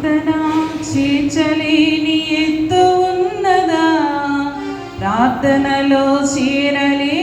ప్రార్థన చేర్చలేని ఎత్తు ఉన్నదా? ప్రార్థనలో చేరలే